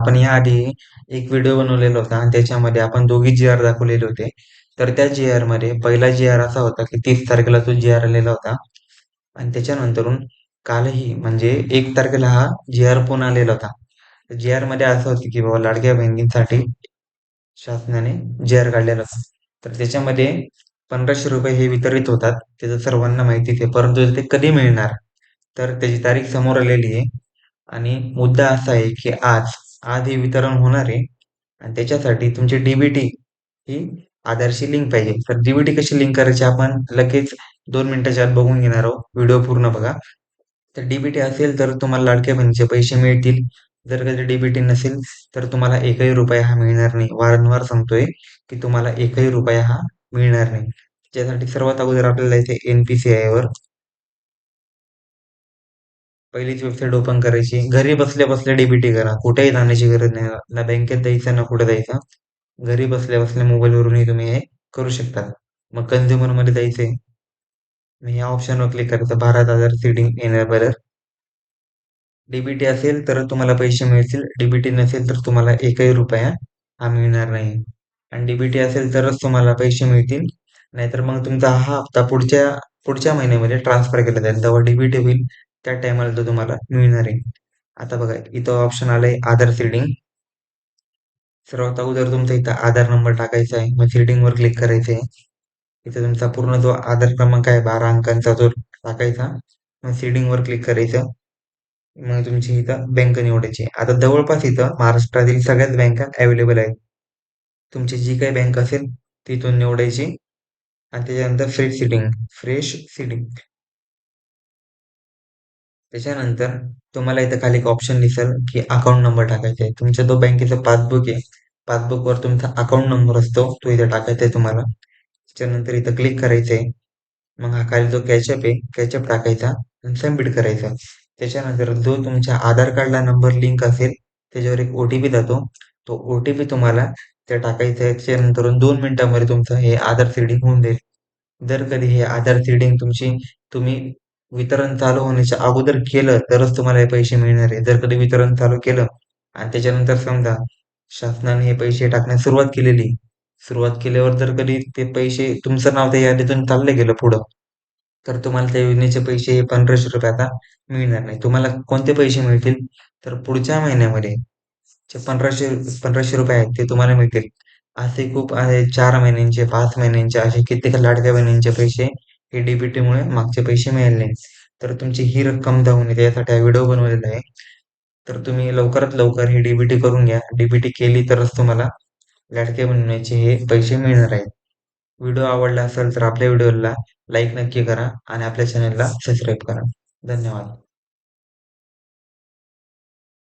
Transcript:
आपण याआधी एक व्हिडिओ बनवलेला होता आणि त्याच्यामध्ये आपण दोघी जी आर दाखवलेले होते. तर त्या जी आरमध्ये पहिला जी आर असा होता की तीस तारखेला तो जी आर आलेला होता. आणि त्याच्यानंतरून कालही म्हणजे एक तारखेला हा जी आर पुन्हा आलेला होता. जी आरमध्ये असं होतं की बाबा लाडक्या बहिणींसाठी शासनाने जी आर काढलेला होता. तर त्याच्यामध्ये पंधराशे रुपये हे वितरित होतात. त्याचं सर्वांना माहितीच आहे परंतु ते कधी मिळणार? तर त्याची तारीख समोर आलेली आहे. आणि मुद्दा असा आहे की आज आधी वितरण होणार आहे. आणि त्याच्यासाठी तुमची डीबीटी ही आधारशी लिंक पाहिजे. तर डीबीटी कशी लिंक करायची आपण? लगेच दोन मिनिटाच्या आत बघून घेणार आहोत. व्हिडिओ पूर्ण बघा. तर डीबीटी असेल तर तुम्हाला लाडक्या बहिणीचे पैसे मिळतील. जर कधी डीबीटी नसेल तर तुम्हाला एकही रुपया हा मिळणार नाही. वारंवार सांगतोय की तुम्हाला एकही रुपया हा मिळणार नाही. त्यासाठी सर्वात अगोदर आपल्याला इथे एनपीसीआय वर पहिलीच वेबसाईट ओपन करायची. घरी बसल्या बसल्या डीबीटी करा. कुठेही जाण्याची गरज नाही. ना बँकेत जायचं ना कुठे जायचं घरी बसल्या बसल्या मोबाईलवरूनही तुम्ही हे करू शकता. मग कन्झ्युमरमध्ये जायचंय. मी या ऑप्शनवर क्लिक करायचं Bharat Aadhaar seeding enabler DBT असेल तर तुम्हाला पैसे मिळतील. डीबीटी नसेल तर तुम्हाला एकही रुपया हा मिळणार नाही. आणि डीबीटी असेल तरच तुम्हाला पैसे मिळतील. नाहीतर मग तुमचा हा हप्ता पुढच्या पुढच्या महिन्यामध्ये ट्रान्सफर केला जाईल. जेव्हा डीबीटी होईल. त्या टायमाला तो तुम्हाला मिळणार आहे. आता बघा इथं ऑप्शन आलंय आधार सीडिंग सर्वात अगोदर तुमचा इथं आधार नंबर टाकायचा आहे. मग सीडिंग वर क्लिक करायचं आहे इथं तुमचा पूर्ण जो आधार क्रमांक आहे बारा अंकांचा तो टाकायचा मग सीडिंग वर क्लिक करायचं. मग तुमची इथं बँक निवडायची. आता जवळपास इथं महाराष्ट्रातील सगळ्याच बँका अवेलेबल आहेत. तुमची जी काही बँक असेल तिथून निवडायची. आणि त्याच्यानंतर फ्रेश सिडिंग फ्रेश सिडिंग त्याच्यानंतर तुम्हाला इथं खाली एक ऑप्शन दिसेल की अकाउंट नंबर टाकायचा आहे. तुमचा जो बँकेचा पासबुक आहे. पासबुकवर तुमचा अकाउंट नंबर असतो तो इथे टाकायचा आहे तुम्हाला. त्याच्यानंतर इथं क्लिक करायचं आहे. मग हा खाली जो कॅचअप आहे कॅचअप टाकायचा आणि सबमिट करायचा. त्याच्यानंतर जो तुमच्या आधार कार्डला नंबर लिंक असेल त्याच्यावर एक ओ टी पी जातो. तो ओ टी पी तुम्हाला त्या टाकायचा आहे. त्याच्यानंतर दोन मिनिटांमध्ये तुमचं हे आधार सीडिंग होऊन जाईल. जर कधी हे आधार सीडिंग तुमची तुम्ही वितरण चालू होण्याच्या अगोदर केलं तरच तुम्हाला हे पैसे मिळणार आहे. जर कधी वितरण चालू केलं आणि त्याच्यानंतर समजा शासनाने हे पैसे टाकण्यास सुरुवात केलेली सुरुवात केल्यावर जर कधी ते पैसे तुमचं नाव त्या यादीतून चाललं गेलं पुढं तर तुम्हाला त्या योजनेचे पैसे हे पंधराशे रुपये आता मिळणार नाही. तुम्हाला कोणते पैसे मिळतील? तर पुढच्या महिन्यामध्ये जे पंधराशे पंधराशे रुपये आहेत ते तुम्हाला मिळतील. असे खूप आहे चार महिन्यांचे पाच महिन्यांचे असे कित्येक लाडक्या बहिणींचे पैसे हे डीबीटी मुळे मागचे पैसे मिळाले नाही तर तुमची ही रक्कम जाऊन येते यासाठी हा व्हिडिओ बनवलेला आहे. तर तुम्ही लवकरात लवकर ही डीबीटी करून घ्या. डीबीटी केली तरच तुम्हाला लाडके बनवण्याचे हे पैसे मिळणार आहेत. व्हिडिओ आवडला असेल तर आपल्या व्हिडिओला लाईक नक्की करा आणि आपल्या चॅनलला सबस्क्राईब करा. धन्यवाद.